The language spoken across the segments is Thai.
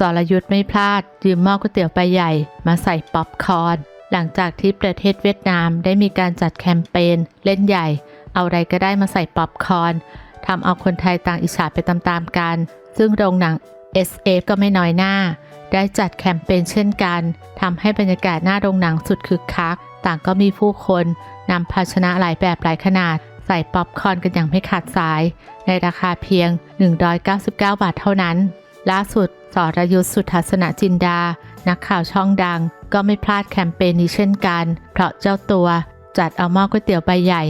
สรยุทธ์ไม่พลาด ยืมหม้อก๋วยเตี๋ยวใบใหญ่ มาใส่ป๊อปคอร์นหลังจากที่ประเทศเวียดนามได้มีการจัดแคมเปญเล่นใหญ่ เอาอะไรก็ได้มาใส่ป๊อปคอร์นทำเอาคนไทยต่างอิจฉาไปตามๆกัน ซึ่งโรงหนัง SF ก็ไม่น้อยหน้า ได้จัดแคมเปญเช่นกันทำให้บรรยากาศหน้าโรงหนังสุดคึกคัก ต่างก็มีผู้คนนำภาชนะหลายแบบหลายขนาด ใส่ป๊อปคอร์นกันอย่างไม่ขาดสาย ในราคาเพียง 199 บาทเท่านั้น ล่าสุดสรยุทธสุทัศนจินดา นักข่าวช่องดัง ก็ไม่พลาดแคมเปญนี้เช่นกัน เพราะเจ้าตัวจัดเอาหม้อก๋วยเตี๋ยวใบใหญ่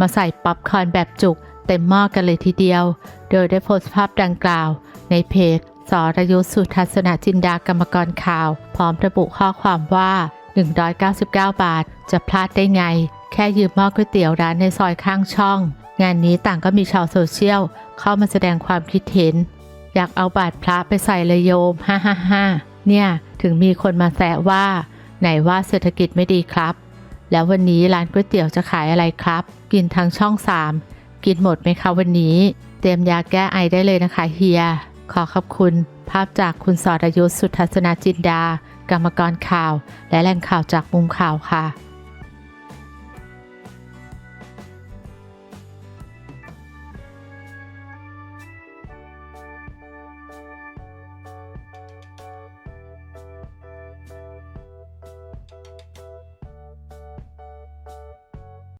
มาใส่ป๊อปคอร์นแบบจุก เต็มหม้อกันเลยทีเดียว โดยได้โพสต์ภาพดังกล่าว ในเพจสรยุทธสุทัศนจินดากรรมกรข่าว พร้อมระบุข้อความว่า 199 บาท จะพลาดได้ไง แค่ยืมหม้อก๋วยเตี๋ยวร้านในซอยข้างช่อง งานนี้ต่างก็มีชาวโซเชียลเข้ามาแสดงความคิดเห็น อยากเอาบาทพระไปใส่เลยโยมฮ่าฮ่าฮ่าเนี่ยถึงมีคนมาแซะว่า ไหนว่าเศรษฐกิจไม่ดีครับ แล้ววันนี้ร้านก๋วยเตี๋ยวจะขายอะไรครับ กินทั้งช่อง3กินหมดไหมคะวันนี้ เตรียมยาแก้ไอได้เลยนะคะเฮีย ขอขอบคุณ ภาพจากคุณสรยุทธสุทัศนจินดา กรรมกรข่าว และแหล่งข่าวจากมุมข่าวค่ะ